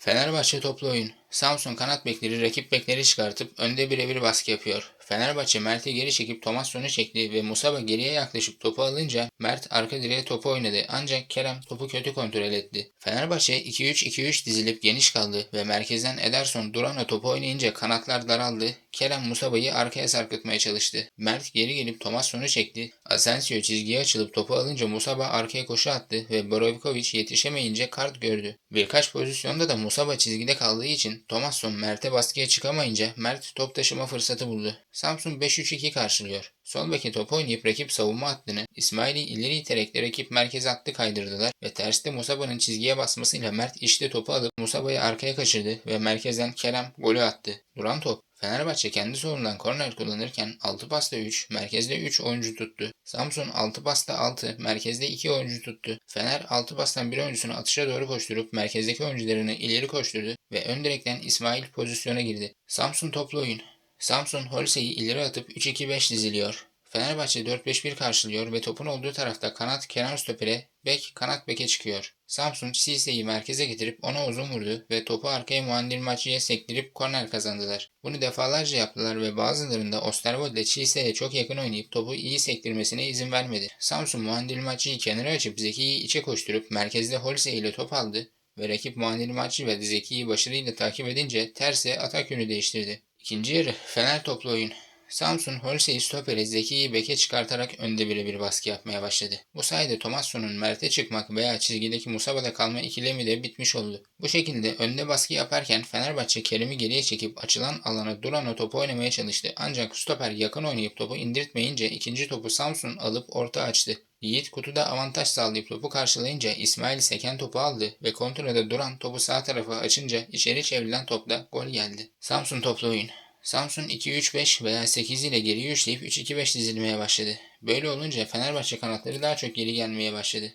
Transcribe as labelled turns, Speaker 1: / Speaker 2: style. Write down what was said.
Speaker 1: Fenerbahçe toplu oyun. Samsun kanat bekleri rakip bekleri çıkartıp önde birebir baskı yapıyor. Fenerbahçe Mert'i geri çekip Tomasson'u çekti ve Musaba geriye yaklaşıp topu alınca Mert arka direğe topu oynadı ancak Kerem topu kötü kontrol etti. Fenerbahçe 2-3-2-3 dizilip geniş kaldı ve merkezden Ederson Duran'a topu oynayınca kanatlar daraldı. Kerem Musaba'yı arkaya sarkıtmaya çalıştı. Mert geri gelip Tomasson'u çekti. Asensio çizgiye açılıp topu alınca Musaba arkaya koşu attı ve Borovikovic yetişemeyince kart gördü. Birkaç pozisyonda da Musaba çizgide kaldığı için Tomasson Mert'e baskıya çıkamayınca Mert top taşıma fırsatı buldu. Samsun 5-3-2 karşılıyor. Sol beke top oynayıp rakip savunma hattını İsmail'i ileri iterek de rakip merkez hattı kaydırdılar ve terste Musaba'nın çizgiye basmasıyla Mert işte topu alıp Musaba'yı arkaya kaçırdı ve merkezden Kerem golü attı. Duran top Fenerbahçe kendi solundan korner kullanırken 6 pasta 3, merkezde 3 oyuncu tuttu. Samsun 6 pasta 6, merkezde 2 oyuncu tuttu. Fener 6 pastan bir oyuncusunu atışa doğru koşturup merkezdeki oyuncularını ileri koşturdu ve ön direkten İsmail pozisyona girdi. Samsun toplu oyun. Samsun Holse'yi ileri atıp 3-2-5 diziliyor. Fenerbahçe 4-5-1 karşılıyor ve topun olduğu tarafta kanat kenar stopere, bek kanat beke çıkıyor. Samsun Sise'yi merkeze getirip ona uzun vurdu ve topu arkaya Muandil Maçı'ya sektirip korner kazandılar. Bunu defalarca yaptılar ve bazılarında Osterwolde Çise'ye çok yakın oynayıp topu iyi sektirmesine izin vermedi. Samsun Muandil Maçı'yı kenara açıp Zeki'yi içe koşturup merkezde Holse ile top aldı ve rakip Muandil Maçı ve Zeki'yi başarıyla takip edince terse atak yönü değiştirdi. İkinci yarı Fener toplu oyun. Samsun Holsey stoperi Zeki'yi beke çıkartarak önde birebir baskı yapmaya başladı. Bu sayede Tomasson'un Mert'e çıkmak veya çizgideki Musaba'da kalma ikilemi de bitmiş oldu. Bu şekilde önde baskı yaparken Fenerbahçe Kerim'i geriye çekip açılan alana Duran'a topu oynamaya çalıştı. Ancak stoper yakın oynayıp topu indirtmeyince ikinci topu Samsun alıp orta açtı. Yiğit kutuda avantaj sağlayıp topu karşılayınca İsmail seken topu aldı ve kontrada duran topu sağ tarafa açınca içeri çevrilen topla gol geldi. Samsun toplu oyun. Samsun 2-3-5 veya 8 ile geri üçleyip 3-2-5 dizilmeye başladı. Böyle olunca Fenerbahçe kanatları daha çok geri gelmeye başladı.